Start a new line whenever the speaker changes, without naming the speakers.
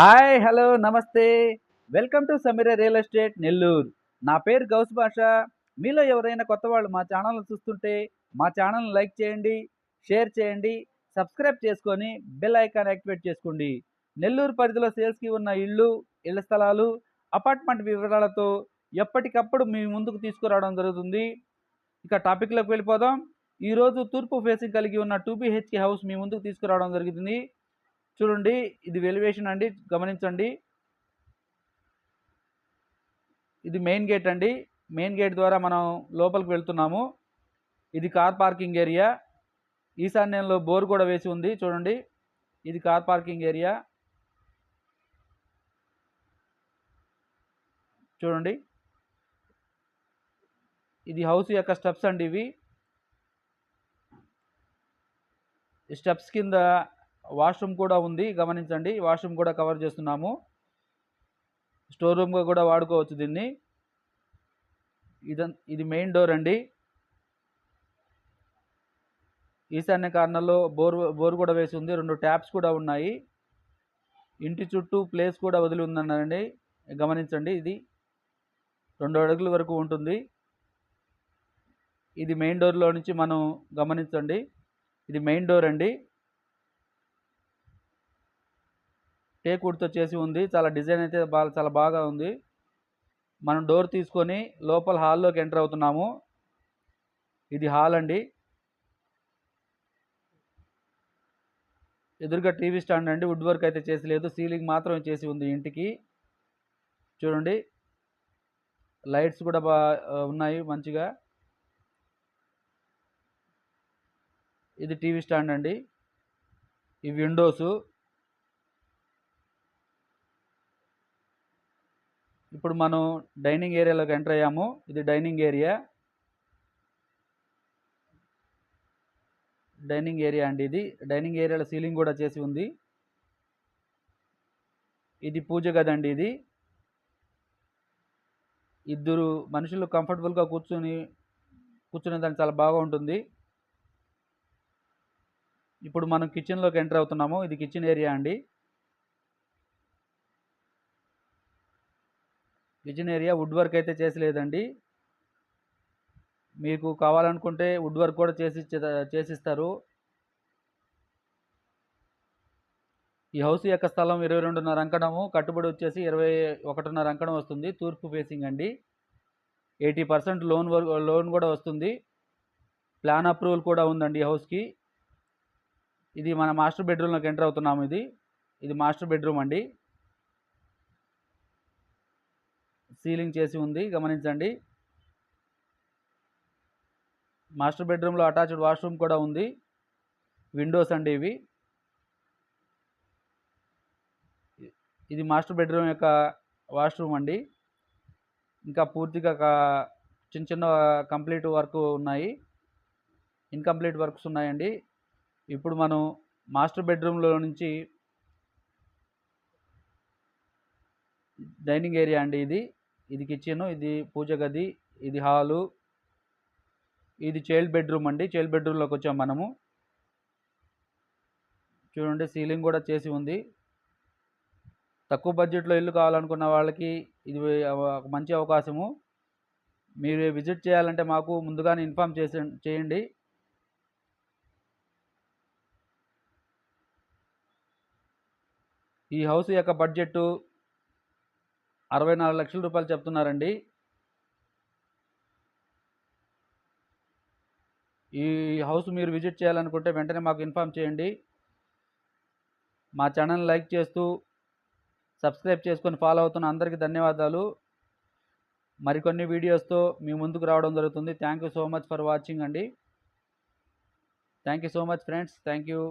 Hi hello నమస్తే. Welcome to Sameera real estate Nellore. నా పేరు గౌస్ భాష. మీలో ఎవరైనా కొత్త వాళ్ళు మా ఛానల్ని చూస్తుంటే మా ఛానల్ని లైక్ చేయండి షేర్ చేయండి సబ్స్క్రైబ్ చేసుకొని బెల్ ఐకాన్ యాక్టివేట్ చేసుకోండి. నెల్లూరు పరిధిలో సేల్స్కి ఉన్న ఇళ్ళు ఇళ్ళ స్థలాలు అపార్ట్మెంట్ వివరాలతో ఎప్పటికప్పుడు మీ ముందుకు తీసుకురావడం జరుగుతుంది. ఇక టాపిక్లోకి వెళ్ళిపోదాం. ఈరోజు తూర్పు ఫేసింగ్ కలిగి ఉన్న టూ బిహెచ్కే హౌస్ మీ ముందుకు తీసుకురావడం జరుగుతుంది. చూడండి ఇది వెలివేషన్ అండి గమనించండి. ఇది మెయిన్ గేట్ అండి. మెయిన్ గేట్ ద్వారా మనం లోపలికి వెళ్తున్నాము. ఇది కార్ పార్కింగ్ ఏరియా ఈశాన్యంలో బోర్ కూడా వేసి ఉంది చూడండి. ఇది కార్ పార్కింగ్ ఏరియా చూడండి. ఇది హౌస్ యొక్క స్టెప్స్ అండి ఇవి. స్టెప్స్ కింద వాష్రూమ్ కూడా ఉంది గమనించండి. వాష్రూమ్ కూడా కవర్ చేస్తున్నాము. స్టోర్ రూమ్గా కూడా వాడుకోవచ్చు దీన్ని. ఇదం ఇది మెయిన్ డోర్ అండి. ఈశాన్య కార్నర్లో బోర్ బోర్ కూడా వేసి ఉంది. రెండు ట్యాప్స్ కూడా ఉన్నాయి. ఇంటి చుట్టూ ప్లేస్ కూడా వదిలి ఉందన్నారండి. గమనించండి ఇది. రెండు అడుగుల వరకు ఉంటుంది. ఇది మెయిన్ డోర్లో నుంచి మనం గమనించండి. ఇది మెయిన్ డోర్ అండి. టేక్ వుడ్తో చేసి ఉంది. చాలా డిజైన్ అయితే బాగా చాలా బాగా ఉంది. మనం డోర్ తీసుకొని లోపల హాల్లోకి ఎంటర్ అవుతున్నాము. ఇది హాల్ అండి. ఎదురుగా టీవీ స్టాండ్ అండి. వుడ్ వర్క్ అయితే చేసి లేదు. సీలింగ్ మాత్రమే చేసి ఉంది ఇంటికి. చూడండి. లైట్స్ కూడా బా ఉన్నాయి మంచిగా. ఇది టీవీ స్టాండ్ అండి. ఈ విండోసు. ఇప్పుడు మనం డైనింగ్ ఏరియాలోకి ఎంటర్ అయ్యాము. ఇది డైనింగ్ ఏరియా. డైనింగ్ ఏరియా అండి ఇది. డైనింగ్ ఏరియాలో సీలింగ్ కూడా చేసి ఉంది. ఇది పూజ గది అండి ఇది. ఇద్దరు మనుషులు కంఫర్టబుల్గా కూర్చొని కూర్చునే దానికి చాలా బాగా ఉంటుంది. ఇప్పుడు మనం కిచెన్లోకి ఎంటర్ అవుతున్నాము. ఇది కిచెన్ ఏరియా అండి. కిచెన్ ఏరియా వుడ్ వర్క్ అయితే చేసలేదండి. మీకు కావాలనుకుంటే వుడ్ వర్క్ కూడా చేసి చేసిస్తారు. ఈ హౌస్ యొక్క స్థలం ఇరవై రెండున్నర అంకణము కట్టుబడి వచ్చేసి ఇరవై ఒకటిన్నర అంకణం వస్తుంది తూర్పు ఫేసింగ్ అండి. ఎయిటీ పర్సెంట్ లోన్ లోన్ కూడా వస్తుంది. ప్లాన్ అప్రూవల్ కూడా ఉందండి ఈ హౌస్కి. ఇది మన మాస్టర్ బెడ్రూమ్లోకి ఎంటర్ అవుతున్నాము ఇది. ఇది మాస్టర్ బెడ్రూమ్ అండి. సీలింగ్ చేసి ఉంది గమనించండి. మాస్టర్ బెడ్రూమ్లో అటాచ్డ్ వాష్రూమ్ కూడా ఉంది విండోస్ అండి ఇవి. ఇది మాస్టర్ బెడ్రూమ్ యొక్క వాష్రూమ్ అండి. ఇంకా పూర్తిగా చిన్న చిన్న కంప్లీట్ వర్క్ ఉన్నాయి. ఇన్కంప్లీట్ వర్క్స్ ఉన్నాయండి. ఇప్పుడు మనం మాస్టర్ బెడ్రూమ్లో నుంచి డైనింగ్ ఏరియా అండి ఇది. ఇది కిచెన్ ఇది పూజ గది ఇది హాలు ఇది చైల్డ్ బెడ్రూమ్ అండి. చైల్డ్ బెడ్రూమ్లోకి వచ్చాం మనము. చూడండి సీలింగ్ కూడా చేసి ఉంది. తక్కువ బడ్జెట్లో ఇల్లు కావాలనుకున్న వాళ్ళకి ఇది ఒక మంచి అవకాశము. మీరు విజిట్ చేయాలంటే మాకు ముందుగానే ఇన్ఫామ్ చేసి చేయండి. ఈ హౌస్ యొక్క బడ్జెట్ అరవై నాలుగు లక్షల రూపాయలు చెప్తున్నారండి. ఈ హౌస్ మీరు విజిట్ చేయాలనుకుంటే వెంటనే మాకు ఇన్ఫామ్ చేయండి. మా ఛానల్ లైక్ చేస్తూ సబ్స్క్రైబ్ చేసుకొని ఫాలో అవుతున్న అందరికీ ధన్యవాదాలు. మరికొన్ని వీడియోస్తో మీ ముందుకు రావడం జరుగుతుంది. Thank you so much for watching అండి. Thank you so much friends. Thank you.